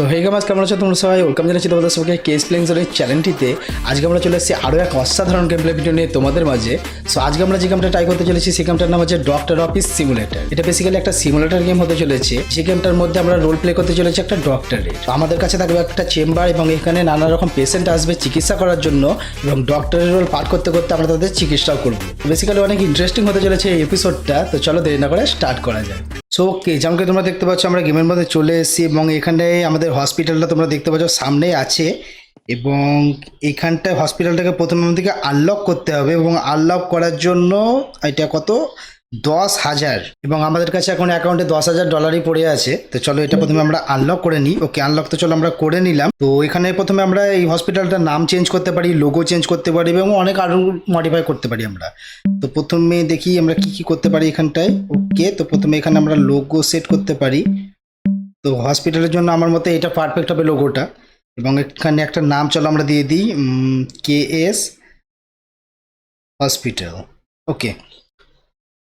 So hey গামাজ কেমন আছো? তোমরা সবাই? ওয়েলকাম জানাচ্ছি তোমাদের সবাইকে কেস প্লেইংসের এই চ্যানেলটিতে আজকে আমরা চলে এসেছি আরও এক অসাধারণ গেম প্লে ভিডিও নিয়ে তোমাদের মাঝে। সো আজকে আমরা যে গেমটা ট্রাই করতে চলেছি, সেই গেমটার নাম হচ্ছে ডক্টর অফিস সিমুলেটার এটা বেসিক্যালি একটা সিমুলেটার গেম হতে চলেছে। যে গেমটার মধ্যে আমরা রোল প্লে করতে চলেছি একটা ডক্টরের তো আমাদের কাছে থাকবে একটা চেম্বার এবং এখানে নানা রকম পেশেন্ট আসবে চিকিৎসা করার জন্য এবং ডক্টরের রোল পাঠ করতে করতে আমরা তাদের চিকিৎসাও করব। বেসিক্যালি অনেক ইন্টারেস্টিং হতে চলেছে এই এপিসোডটা তো চলো দেরি না করে স্টার্ট করা যায় সো ওকে যেমনকি তোমরা দেখতে পাচ্ছ, আমরা গেমের মধ্যে চলে এসেছি এবং এখানে আমাদের হসপিটালটা তোমরা দেখতে পাচ্ছ সামনে আছে। এবং এখানটায় হসপিটালটাকে প্রথমে আমাদেরকে আনলক করতে হবে এবং আনলক করার জন্য, এটা কত? দশ হাজার এবং আমাদের কাছে এখন অ্যাকাউন্টে দশ হাজার ডলারই পড়ে আছে। তো চলো এটা প্রথমে আমরা আনলক করে নিই। ওকে আনলক তো চলো আমরা করে নিলাম। তো এখানে প্রথমে আমরা এই হসপিটালটার নাম চেঞ্জ করতে পারি লোগো চেঞ্জ করতে পারি এবং অনেক আরও মডিফাই করতে পারি আমরা। তো প্রথমে দেখি আমরা কি কি করতে পারি এখানটায়। ওকে তো প্রথমে এখানে আমরা লোগো সেট করতে পারি। তো হসপিটালের জন্য আমার মতে এটা পারফেক্ট হবে লোগোটা এবং এখানে একটা নাম চলো আমরা দিয়ে দিই কে এস হসপিটাল ওকে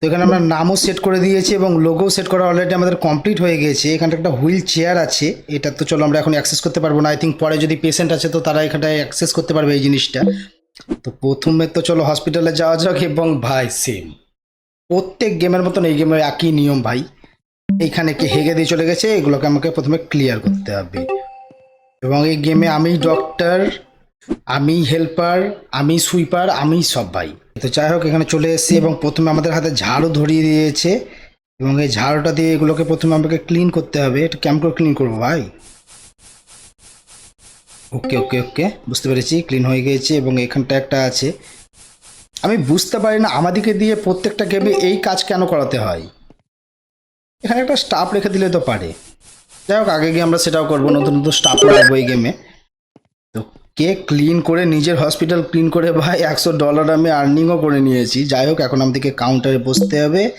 এখানে আমরা নামও সেট করে দিয়েছি এবং লোগো সেট করা অলরেডি আমাদের কমপ্লিট হয়ে গেছে। এখানটা একটা হুইল চেয়ার আছে। এটা তো চলো আমরা এখন অ্যাক্সেস করতে পারব না। আই থিঙ্ক পরে যদি পেশেন্ট আছে তো তারা এখানটায় অ্যাক্সেস করতে পারবে এই জিনিসটা। তো প্রথমে তো চলো হসপিটালে যাওয়া যাক এবং ভাই সেম প্রত্যেক গেমের মতন এই গেমের একই নিয়ম ভাই। এইখানে কে হেগে দিয়ে চলে গেছে, এগুলোকে আমাকে প্রথমে ক্লিয়ার করতে হবে। এবং এই গেমে আমি ডক্টর আমি হেল্পার আমি সুইপার আমি সব ভাই। তো যাই হোক, এখানে চলে এসেছি এবং প্রথমে আমাদের হাতে ঝাড়ু ধরিয়ে দিয়েছে এবং এই ঝাড়ুটা দিয়ে এগুলোকে প্রথমে আমাকে ক্লিন করতে হবে। এটা কেমন করে ক্লিন করব ভাই? ওকে ওকে ওকে বুঝতে পেরেছি ক্লিন হয়ে গিয়েছে এবং এখানটা একটা আছে। আমি বুঝতে পারি না আমাদেরকে দিয়ে প্রত্যেকটা গেমে এই কাজ কেন করাতে হয়? এখানে একটা স্টাফ রেখে দিলে তো পারে। যাই হোক, আগে গিয়ে আমরা সেটাও করব, নতুন নতুন স্টাফ রাখব এই গেমে কে ক্লিন করে নিজের হসপিটাল ক্লিন করে ভাই একশো ডলার আমি আর্নিংও করে নিয়েছি। যাই হোক, এখন আমাদেরকে কাউন্টারে বসতে হবে।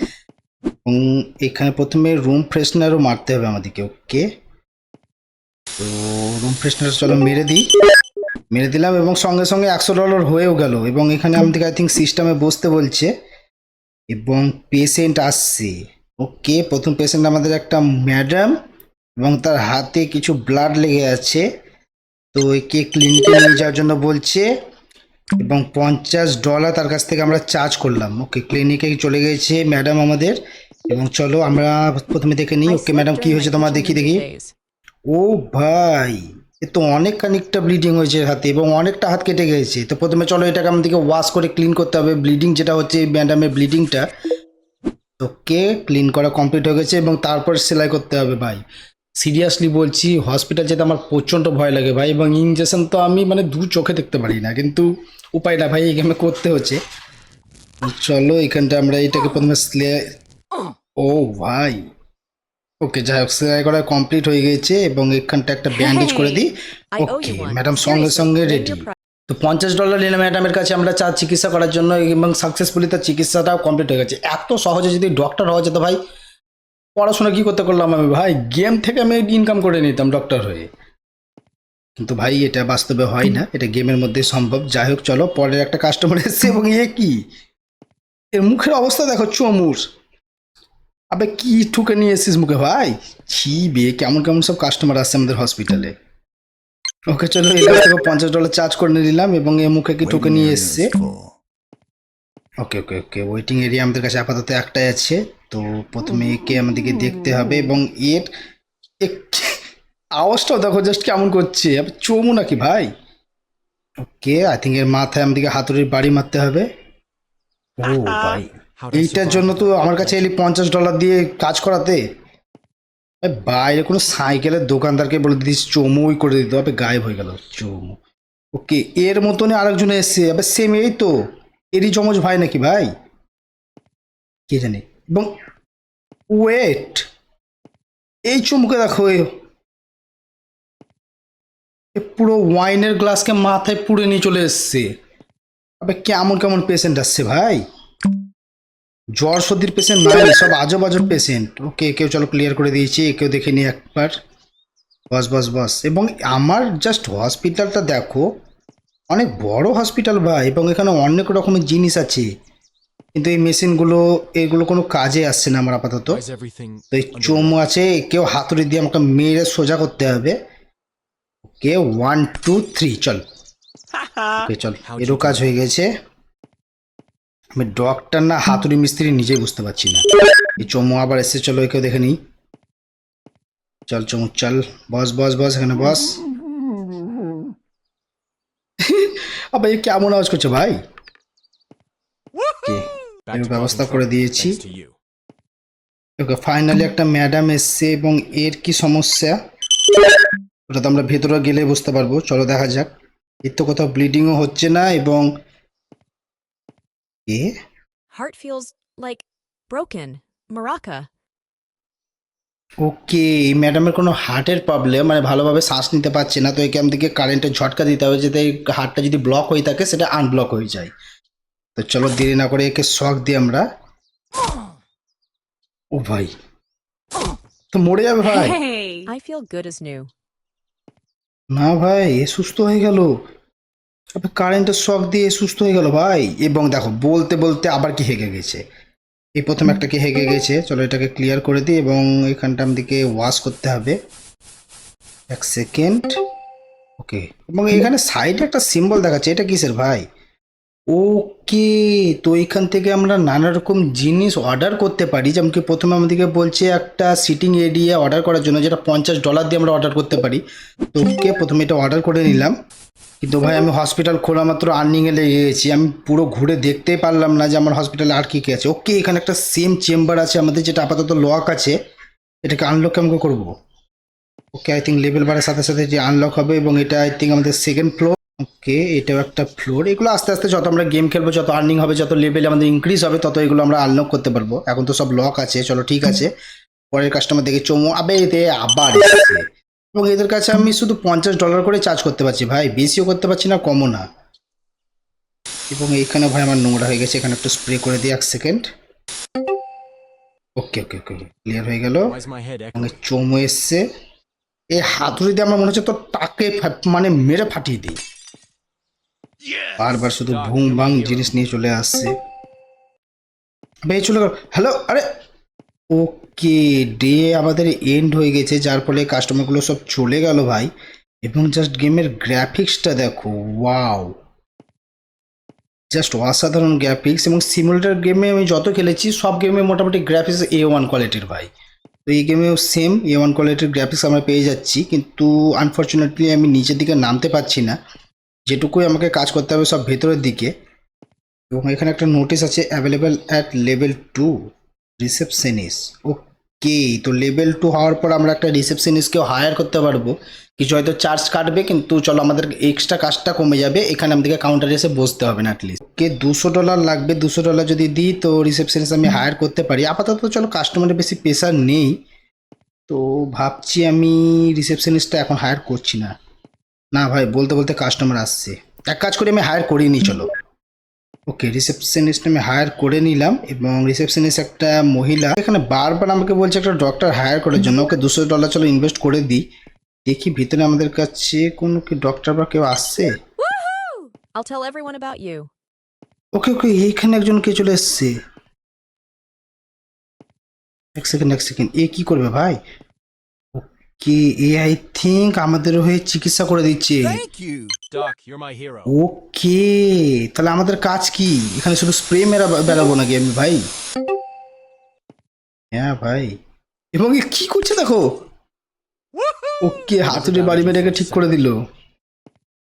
এবং এখানে প্রথমে রুম ফ্রেশনারও মারতে হবে আমাদেরকে, ওকে? তো রুম ফ্রেশনার চলো মেরে দিই। মেরে দিলাম এবং সঙ্গে সঙ্গে একশো ডলার হয়েও গেল এবং এখানে আমাদেরকে আই থিঙ্ক সিস্টেমে বসতে বলছে। এবং পেশেন্ট আসছে। ওকে, প্রথম পেশেন্ট আমাদের একটা ম্যাডাম এবং তার হাতে কিছু ব্লাড লেগে আছে। তো একে ক্লিনিকে নিয়ে যাওয়ার জন্য বলছে এবং পঞ্চাশ ডলার তার কাছ থেকে আমরা চার্জ করলাম। ওকে ক্লিনিকে চলে গেছে ম্যাডাম আমাদের এবং চলো আমরা প্রথমে দেখে নিই। ওকে ম্যাডাম কি হয়েছে তোমার দেখি দেখি। ও ভাই, এ তো অনেক খানিকটা ব্লিডিং হয়েছে হাতে এবং অনেকটা হাত কেটে গেছে তো প্রথমে চলো এটাকে আমাদেরকে ওয়াশ করে ক্লিন করতে হবে। ব্লিডিং যেটা হচ্ছে ম্যাডামের ব্লিডিংটা ওকে ক্লিন করা কমপ্লিট হয়ে গেছে এবং তারপর সেলাই করতে হবে ভাই। সিরিয়াসলি বলছি হসপিটাল যেতে আমার প্রচণ্ড ভয় লাগে ভাই এবং ইঞ্জেকশন তো আমি মানে দু চোখে দেখতে পারি না। কিন্তু উপায় না ভাই এই গেমে করতে হচ্ছে। চলো এখানটা আমরা এটাকে প্রথমে স্লে ও ভাই। ওকে যাই হোক সেলাই করা কমপ্লিট হয়ে গেছে এবং এখানটা একটা ব্যান্ডেজ করে দিই। ওকে ম্যাডাম সঙ্গে সঙ্গে রেডি তো পঞ্চাশ ডলার নিলাম ম্যাডামের কাছে আমরা চার চিকিৎসা করার জন্য এবং সাকসেসফুলি তার চিকিৎসাটাও কমপ্লিট হয়ে গেছে। এত সহজে যদি ডক্টর হওয়া যেত ভাই পড়াশোনা কি করতে করলাম আমি? ভাই গেম থেকে আমি ইনকাম করে নিতাম ডক্টর হয়ে। কিন্তু ভাই এটা বাস্তবে হয় না। এটা গেমের মধ্যে সম্ভব। যাই হোক চলো পরের একটা কাস্টমার এসছে এবং এ কি? এর মুখের অবস্থা দেখো চমুর। আবে কি ঠুকে নিয়ে এসছিস মুখে ভাই? ছি বে কেমন কেমন সব কাস্টমার আসছে আমাদের হসপিটালে ওকে চলো কাছ থেকে পঞ্চাশ ডলার চার্জ করে নিলাম এবং এ মুখে কি ঠুকে নিয়ে এসছে। ওকে ওকে ওকে ওয়েটিং এরিয়া আমাদের কাছে আপাতত একটাই আছে। তো প্রথমে একে আমাদেরকে দেখতে হবে এবং এর আওয়াজটাও দেখো জাস্ট কেমন করছে। চমু নাকি ভাই? ওকে আই থিঙ্ক এর মাথায় আমাদেরকে হাতুড়ির বাড়ি মারতে হবে। ও ভাই, এইটার জন্য তো আমার কাছে এলি পঞ্চাশ ডলার দিয়ে কাজ করাতে। বাইরে কোনো সাইকেলের দোকানদারকে বলে দিস, চমুই করে দিতে হবে, গায়েব হয়ে গেল, চমু। ওকে, এর মতনই আরেকজন এসছে, আবার সেম এই তো। এরই চমচ ভাই নাকি ভাই? কে জানে? এবং ওয়েট এই চমুকে দেখো এ পুরো ওয়াইনের গ্লাসকে মাথায় পুড়ে নিয়ে চলে এসছে। আবে, কেমন কেমন পেশেন্ট আসছে ভাই? জ্বর সর্দির পেশেন্ট নাই সব আজব আজব পেশেন্ট ওকে কেউ চলো ক্লিয়ার করে দিয়েছি, কেউ দেখে নি একবার। বস বস বস। এবং আমার জাস্ট হসপিটালটা দেখো, অনেক বড় হসপিটাল ভাই, এবং এখানে অনেক রকমের জিনিস আছে। কিন্তু এই মেশিনগুলো এগুলো কোনো কাজে আসছে না আমার আপাতত। তো এই চোম আছে কেউ হাতুড়ি দিয়ে আমাকে মেরে সোজা করতে হবে। ওকে ওয়ান টু থ্রি চল। ওকে চল এরও কাজ হয়ে গেছে। আমি ডক্টর না হাতুড়ি মিস্ত্রি নিজেই বুঝতে পারছি না। এই চমু আবার এসে চলো কেউ দেখে নিই। চল চমু চল। বস বস বস এখানে বস। আবার কেমন আওয়াজ করছে ভাই? এর ব্যবস্থা করে দিয়েছি. ওকে ফাইনালি একটা ম্যাডাম এসছে এবং এর কি সমস্যা? ওটা তো আমরা ভেতরে গেলে বুঝতে পারব। চলো দেখা যাক। এর তো কোথাও ব্লিডিংও হচ্ছে না এবং এ? Heart feels like broken. Maraca. ওকে এই ম্যাডামের কোনো হার্টের প্রবলেম মানে ভালোভাবে শ্বাস নিতে পারছে না তো একে আমাদেরকে কারেন্টের ঝটকা দিতে হবে যাতে হার্টটা যদি ব্লক হয়ে থাকে সেটা আনব্লক হয়ে যায়। তো চলো দেরি না করে একে শখ দিই আমরা। ও ভাই। তো মরে যাবে ভাই। I feel good as new. না ভাই এ সুস্থ হয়ে গেল। আপনি কারেন্টের শক দিয়ে সুস্থ হয়ে গেল ভাই। এবং দেখো বলতে বলতে আবার কি হেগে গেছে। এই প্রথম একটা কি হেগে গেছে চলো এটাকে ক্লিয়ার করে দিই এবং এখানটা আমাদেরকে ওয়াশ করতে হবে। এক সেকেন্ড ওকে এবং এখানে সাইডে একটা সিম্বল দেখাচ্ছে এটা কিসের ভাই? ওকে, তো এখান থেকে আমরা নানা রকম জিনিস অর্ডার করতে পারি। যেমন কি প্রথমে আমাদেরকে বলছে একটা সিটিং এরিয়া অর্ডার করার জন্য, যেটা পঞ্চাশ ডলার দিয়ে আমরা অর্ডার করতে পারি। তো ওকে প্রথমে এটা অর্ডার করে নিলাম। কিন্তু ভাই, আমি হসপিটাল খোলা মাত্র আর্নিংয়ে লেগে গেছি। আমি পুরো ঘুরে দেখতেই পারলাম না যে আমার হসপিটালে আর কী কী আছে। ওকে, এখানে একটা সেম চেম্বার আছে আমাদের, যেটা আপাতত লক আছে। এটাকে আনলক কেমন করব? ওকে আই থিঙ্ক লেভেল বাড়ার সাথে সাথে যে আনলক হবে এবং এটা আই থিঙ্ক আমাদের সেকেন্ড ফ্লোর ওকে এটাও একটা ফ্লোর এগুলো আস্তে আস্তে যত আমরা গেম খেলব যত আর্নিং হবে যত লেভেল আমাদের ইনক্রিজ হবে তত এগুলো আমরা আনলক করতে পারব। এখন তো সব লক আছে চলো ঠিক আছে। পরের কাস্টমার দেখে চমু আবে এতে আবার এসেছে। এবং এদের কাছে আমি শুধু পঞ্চাশ ডলার করে চার্জ করতে পারছি। ভাই বেশিও করতে পারছি না কমও না। এবং এইখানে ভাই আমার নোংরা হয়ে গেছে এখানে একটু স্প্রে করে দিই এক সেকেন্ড ওকে ওকে ওকে ক্লিয়ার হয়ে গেল। চমু এসছে। এই হাতুড়ি দিয়ে আমার মনে হচ্ছে তো তাকে মানে মেরে ফাটিয়ে দিই। বারবার শুধু ভুং ভাং জিনিস নিয়ে চলে আসছে। বে চলে গেল। হ্যালো আরে! ওকে ডে আমাদের এন্ড হয়ে গেছে যার ফলে কাস্টমারগুলো সব চলে গেল ভাই। এবং জাস্ট গেমের গ্রাফিক্সটা দেখো ওয়াও জাস্ট অসাধারণ গ্রাফিক্স এবং সিমুলেটার গেমে আমি যত খেলেছি সব গেমে মোটামুটি গ্রাফিক্স এ ওয়ান কোয়ালিটির ভাই। তো এই গেমেও সেম এ ওয়ান কোয়ালিটির গ্রাফিক্স আমরা পেয়ে যাচ্ছি কিন্তু আনফর্চুনেটলি আমি নিচের দিকে নামতে পারছি না। যেটুকুই আমাকে কাজ করতে হবে সব ভেতরের দিকে, এবং এখানে একটা নোটিশ আছে available at level two receptionist okay তো লেভেল টু হওয়ার পর আমরা একটা রিসেপশনিস্টকেও হায়ার করতে পারব। কিছু হয়তো চার্জ কাটবে, কিন্তু চলো আমাদের এক্সট্রা কাজটা কমে যাবে, এখানে আমাদেরকে কাউন্টারে এসে বসতে হবে না অ্যাটলিস্ট ওকে দুশো ডলার লাগবে, দুশো ডলার যদি দিই, তো রিসেপশনিস্ট আমি হায়ার করতে পারি। আপাতত চলো কাস্টমারের বেশি প্রেশার নেই, তো ভাবছি আমি রিসেপশনিস্টটা এখন হায়ার করছি না। না ভাই বলতে বলতে কাস্টমার আসছে। এক কাজ করে আমি হায়ার করিনি চলো। ওকে রিসেপশনিস্ট আমি হায়ার করে নিলাম এবং রিসেপশনিস্ট একটা মহিলা এখানে বারবার আমাকে বলছে একটা ডক্টর হায়ার করার জন্য ওকে দুশো ডলার চলো ইনভেস্ট করে দিই। দেখি ভিতরে আমাদের কাছে কোনো কি ডক্টর বা কেউ আসছে? Woohoo! I'll tell everyone about you. ওকে ওকে এইখানে একজন কে চলে এসছে। এক সেকেন্ড এক সেকেন্ড এ কি করবে ভাই? ওকে এ আই থিঙ্ক আমাদের হয়ে চিকিৎসা করে দিচ্ছে। Thank you, Doc. You're my hero. ওকে তাহলে আমাদের কাজ কি? এখানে শুধু স্প্রে মেরা বেড়াবো নাকি আমি ভাই? হ্যাঁ ভাই। এবং এ কি করছে দেখো? ওকে হাতুড়ি বাড়ি মেরেকে ঠিক করে দিল।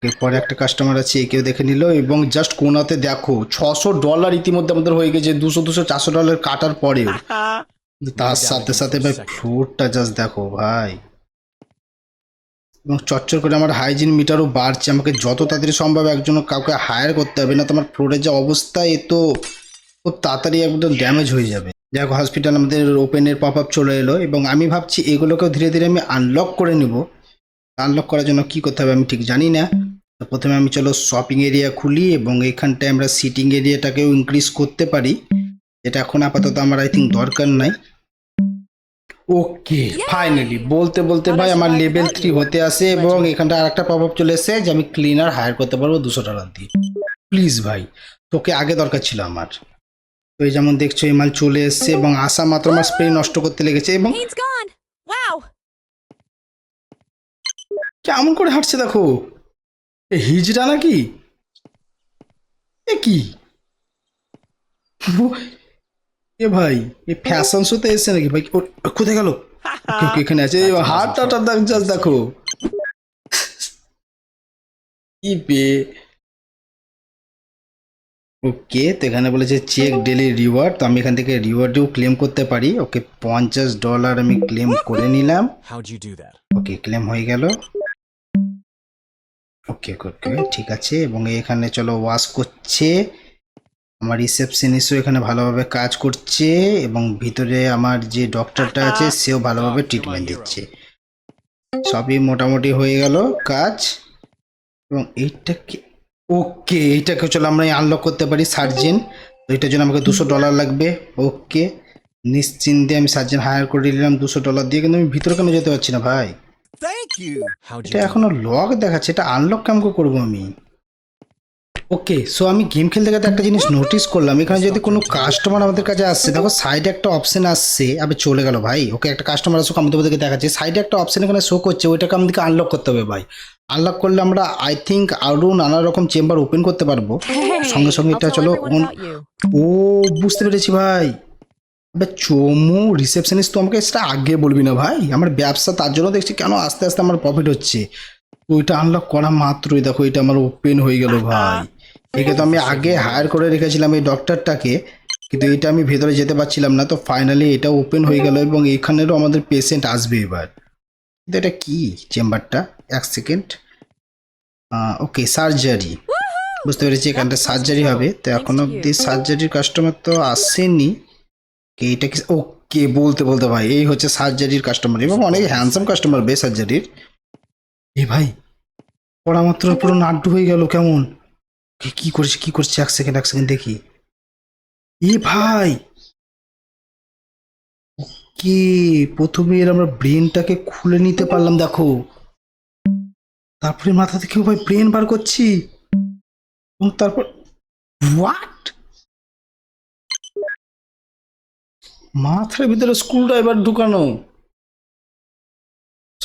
এরপরে একটা কাস্টমার আছে একেও দেখে নিল এবং জাস্ট কোনাতে দেখো ছশো ডলার ইতিমধ্যে আমাদের হয়ে গেছে দুশো দুশো চারশো ডলার কাটার পরেও। তার সাথে সাথে ভাই ফ্লোরটা জাস্ট দেখো ভাই। এবং চচ্চর করে আমার হাইজিন মিটারও বাড়ছে। আমাকে যত তাড়াতাড়ি সম্ভব একজন কাউকে হায়ার করতে হবে না, তো আমার ফ্লোরের যে অবস্থা, এ তো খুব তাড়াতাড়ি একদম ড্যামেজ হয়ে যাবে। যাক হসপিটাল আমাদের ওপেনের পপ আপ চলে এলো এবং আমি ভাবছি এগুলোকেও ধীরে ধীরে আমি আনলক করে নিব। আনলক করার জন্য কি করতে হবে আমি ঠিক জানি না। তো প্রথমে আমি চলো শপিং এরিয়া খুলি এবং এখানটায় আমরা সিটিং এরিয়াটাকেও ইনক্রিজ করতে পারি। যেটা এখন আপাতত আমার আই থিঙ্ক দরকার নাই। ওকে ফাইনালি বলতে বলতে ভাই আমার লেভেল থ্রি হতে আসে এবং এখানটা আর একটা পপ চলে এসে যে আমি ক্লিনার হায়ার করতে পারব দুশো ডলার দিয়ে। প্লিজ ভাই তোকে আগে দরকার ছিল আমার। তো এই যেমন দেখছ এই মাল চলে এসছে এবং আসা মাত্র আমার স্প্রে নষ্ট করতে লেগেছে এবং কেমন করে হাঁটছে দেখো? এ হিজড়া নাকি? এ কি? এ ভাই এ ফ্যাশন শোতে এসছে নাকি? ভাই কোথায় গেল? এখানে আছে? এই হাত টাটা দেখ জাস্ট দেখো। কি বে? ওকে তো এখানে বলেছে চেক ডেলি রিওয়ার্ড তো আমি এখান থেকে রিওয়ার্ডও ক্লেম করতে পারি। ওকে পঞ্চাশ ডলার আমি ক্লেম করে নিলাম? ওকে ক্লেম হয়ে গেল। ওকে ওকে ঠিক আছে। এবং এখানে চলো ওয়াশ করছে। আমার রিসেপশনিস্টও এখানে ভালোভাবে কাজ করছে এবং ভিতরে আমার যে ডক্টরটা আছে সেও ভালোভাবে ট্রিটমেন্ট দিচ্ছে। সবই মোটামুটি হয়ে গেল কাজ। এবং এইটাকে ওকে এইটাকে চলো আমরা আনলক করতে পারি সার্জেন তো এটার জন্য আমাকে দুশো ডলার লাগবে। ওকে নিশ্চিন্তে আমি সার্জেন হায়ার করে নিলাম দুশো ডলার দিয়ে। কিন্তু আমি ভিতরে কেন যেতে পারছি না ভাই? এটা এখনও লক দেখাচ্ছে। এটা আনলক কেমন করে করব আমি? ওকে সো আমি গেম খেলতে গেলে একটা জিনিস নোটিস করলাম। এখানে যদি কোনো কাস্টমার আমাদের কাছে আসছে দেখো সাইডে একটা অপশন আসছে আবে চলে গেল ভাই। ওকে একটা কাস্টমার আসুক আমি তোমাদেরকে দেখাচ্ছি। সাইডে একটা অপশন এখানে শো করছে ওইটাকে আমাদেরকে আনলক করতে হবে ভাই। আনলক করলে আমরা আই থিঙ্ক আরও নানা রকম চেম্বার ওপেন করতে পারব। সঙ্গে সঙ্গে এটা চলো. ও বুঝতে পেরেছি ভাই। চমু রিসেপশনিস্ট তো আমাকে সেটা আগে বলবি না ভাই। আমার ব্যবসা তার জন্য দেখছি কেন আস্তে আস্তে আমার প্রফিট হচ্ছে। ওইটা আনলক করা মাত্রই দেখো এটা আমার ওপেন হয়ে গেল ভাই। একে তো আমি আগে হায়ার করে রেখেছিলাম এই ডক্টরটাকে কিন্তু এটা আমি ভেতরে যেতে পারছিলাম না তো ফাইনালি এটা ওপেন হয়ে গেল এবং এখানেরও আমাদের পেশেন্ট আসবে এবার। কিন্তু এটা কি চেম্বারটা এক সেকেন্ড ওকে সার্জারি বুঝতে পেরেছি এখানটা সার্জারি হবে। তো এখন অব্দি সার্জারির কাস্টমার তো আসেনি। কে এটা কি ওকে বলতে বলতে ভাই এই হচ্ছে সার্জারির কাস্টমার এবং অনেক হ্যান্ডসাম কাস্টমার বে সার্জারির এ ভাই পড়া মাত্র পুরো নাড্ডু হয়ে গেল কেমন? কে, কি করছে কি করছে এক সেকেন্ড এক সেকেন্ড দেখি। এ ভাই! কি? প্রথমে আমরা ব্রেনটাকে খুলে নিতে পারলাম, দেখো। তারপরে মাথা থেকে ভাই ব্রেন বার করছি? এবং তারপর হোয়াট মাথার ভিতরে স্ক্রু ড্রাইভার ঢুকানো।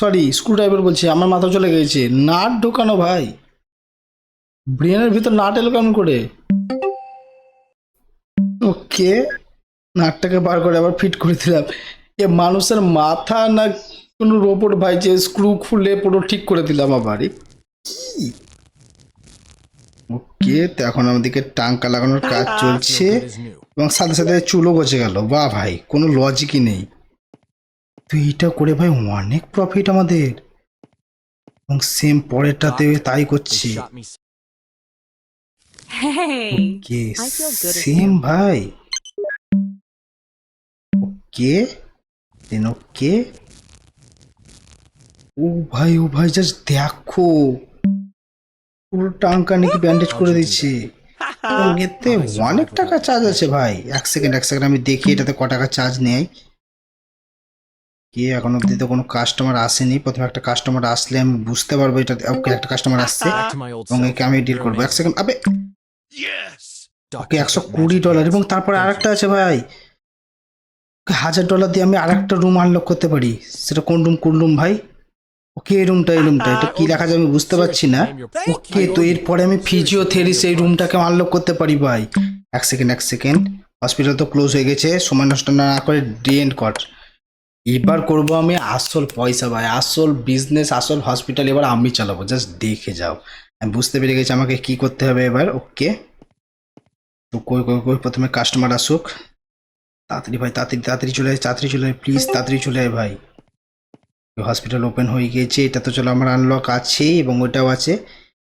সরি স্ক্রু ড্রাইভার বলছি, আমার মাথা চলে গেছে। নাট ঢোকানো ভাই। ব্রেনের ভিতর নাট এলো কেমন করে? ওকে নাটটাকে বার করে আবার ফিট করে দিলাম। এ মানুষের মাথা না কোনো রোবট ভাই যে স্ক্রু খুলে পুরো ঠিক করে দিলাম আবার? কি? ওকে তো এখন আমাদেরকে টাঙ্কা লাগানোর কাজ চলছে. এবং সাথে সাথে চুলও গজে গেল। বাহ ভাই কোনো লজিকই নেই। তো এইটা করে ভাই অনেক প্রফিট আমাদের। এবং সেম পরেরটাতে তাই করছে। Hey. কে I feel good as same ভাই ওকে দেন ওকে ও ভাই ও ভাই জাস্ট দেখো পুরো টাঙ্কা নাকি ব্যান্ডেজ করে দিচ্ছে এতে অনেক টাকা চার্জ আছে ভাই। এক সেকেন্ড এক সেকেন্ড আমি দেখি এটাতে ক টাকা চার্জ নেয়। কে এখন অব্দি তো কোনো কাস্টমার আসেনি। প্রথমে একটা কাস্টমার আসলে আমি বুঝতে পারব এটা একটা কাস্টমার আসছে। এবং একে আমি ডিল করব। এক সেকেন্ড আবে! একশো কুড়ি ডলার এবং তারপরে আরেকটা আছে ভাই। হাজার ডলার দিয়ে আমি আরেকটা রুম আনলক করতে পারি। সেটা কোন রুম কোন রুম ভাই? ওকে এই রুমটা এই রুমটা এটা কি লেখা যায় আমি বুঝতে পারছি না। ওকে, তো এরপরে আমি ফিজিওথেরাপি সেই রুমটাকে আনলক করতে পারি ভাই। এক সেকেন্ড এক সেকেন্ড হসপিটাল তো ক্লোজ হয়ে গেছে। সময় নষ্ট না করে ডেন্ট কর এবার করব আমি আসল পয়সা ভাই। আসল বিজনেস আসল হসপিটাল এবার আমি চালাবো। জাস্ট দেখে যাও। বুঝতে পেরে গেছি আমাকে কি করতে হবে এবার, ওকে। তো কই কই কই, প্রথমে কাস্টমার আসুক। তাড়াতাড়ি ভাই, তাড়াতাড়ি তাড়াতাড়ি চলে আয়, তাড়াতাড়ি চলে আয় প্লিজ তাড়াতাড়ি চলে আয় ভাই। হসপিটাল ওপেন হয়ে গিয়েছে, এটা তো চলো আমার আনলক আছে এবং ওটাও আছে।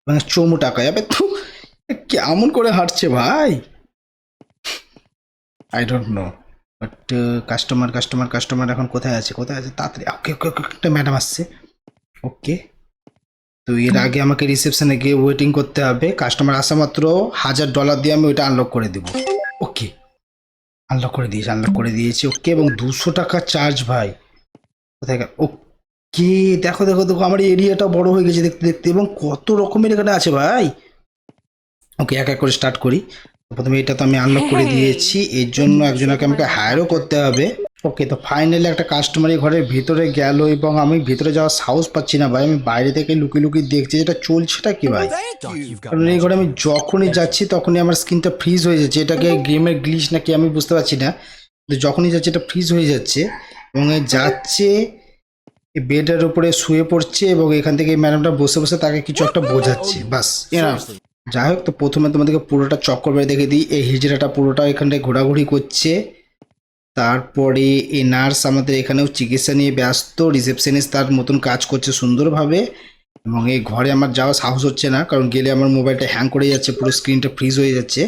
এবং চমু টাকা যাবে তো কেমন করে হাঁটছে ভাই? I don't know but customer customer customer এখন কোথায় আছে কোথায় আছে? তাড়াতাড়ি, ওকে ওকে ওকে, একটা ম্যাডাম আসছে। ওকে। তো এর আগে আমাকে রিসেপশনে গিয়ে ওয়েটিং করতে হবে। কাস্টমার আসা মাত্র হাজার ডলার দিয়ে আমি ওইটা আনলক করে দেবো। ওকে। আনলক করে দিয়েছি আনলক করে দিয়েছি ওকে এবং দুশো টাকা চার্জ ভাই। কোথায় ওকে দেখো দেখো দেখো আমার এরিয়াটা বড় হয়ে গেছে দেখতে দেখতে এবং কত রকমের এখানে আছে ভাই। ওকে এক এক করে স্টার্ট করি। প্রথমে এটা তো আমি আনলক করে দিয়েছি। এর জন্য একজনকে আমাকে হায়ারও করতে হবে। ওকে তো ফাইনালি একটা কাস্টমারই ঘরের ভিতরে গেল এবং আমি ভিতরে যাওয়ার সাহস পাচ্ছি না ভাই। আমি বাইরে থেকে লুকিয়ে লুকিয়ে দেখছি যেটা চলছেটা কি ভাই? কারণ এই ঘরে আমি যখনই যাচ্ছি তখনই আমার স্ক্রিনটা ফ্রিজ হয়ে যাচ্ছে। এটাকে গেমের গ্লিচ নাকি আমি বুঝতে পারছি না। কিন্তু যখনই যাচ্ছে এটা ফ্রিজ হয়ে যাচ্ছে এবং এ যাচ্ছে বেডের উপরে শুয়ে পড়ছে এবং এখান থেকে ম্যাডামটা বসে বসে তাকে কিছু একটা বোঝাচ্ছে। বাস এরা যাই হোক তো প্রথমে তোমাদেরকে পুরোটা চক্কর বেড়ে দেখে দিই। এই হিজড়াটা পুরোটা এখানটায় ঘোরাঘুরি করছে। তারপরে এ নার্স আমাদের এখানেও চিকিৎসা নিয়ে ব্যস্ত, রিসেপশনিস্ট তার মতন কাজ করছে সুন্দরভাবে এবং এই ঘরে আমার যাওয়া সাহস হচ্ছে না, কারণ গেলে আমার মোবাইলটা হ্যাং করে যাচ্ছে, পুরো স্ক্রিনটা ফ্রিজ হয়ে যাচ্ছে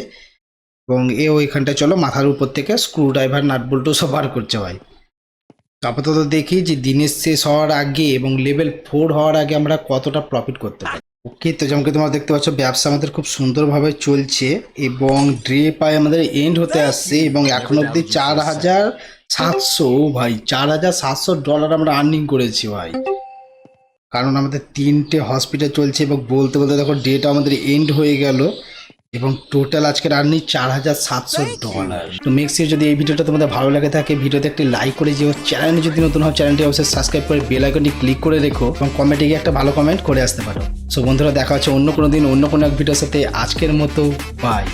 এবং এও এখানটায় চলো মাথার উপর থেকে স্ক্রু ড্রাইভার নাট বল্টু সব বার করছে ভাই। আপাতত দেখি যে দিনের শেষ হওয়ার আগে এবং লেভেল ফোর হওয়ার আগে আমরা কতটা প্রফিট করতে পারি। ওকে তো যেমন তোমরা দেখতে পাচ্ছ, ব্যবসা আমাদের খুব সুন্দরভাবে চলছে এবং ড্রে পায় আমাদের এন্ড হতে আসছে এবং এখন অবধি চার হাজার সাতশো ভাই, চার হাজার সাতশো ডলার আমরা আর্নিং করেছি ভাই। কারণ আমাদের তিনটে হসপিটাল চলছে এবং বলতে বলতে দেখো ডেটা আমাদের এন্ড হয়ে গেল। এবং টোটাল আজকের আর্নি চার হাজার সাতশো ডলার তো মেক্সিও যদি এই ভিডিওটা তোমাদের ভালো লাগে থাকে ভিডিওতে একটি লাইক করে যেও চ্যানেলে যদি নতুন হয় চ্যানেলটি অবশ্যই সাবস্ক্রাইব করে বেল আইকনটি ক্লিক করে রেখো এবং কমেন্টে গিয়ে একটা ভালো কমেন্ট করে আসতে পারো। সো বন্ধুরা দেখা হচ্ছে অন্য কোনো দিন অন্য কোনো এক ভিডিওর সাথে। আজকের মতো বাই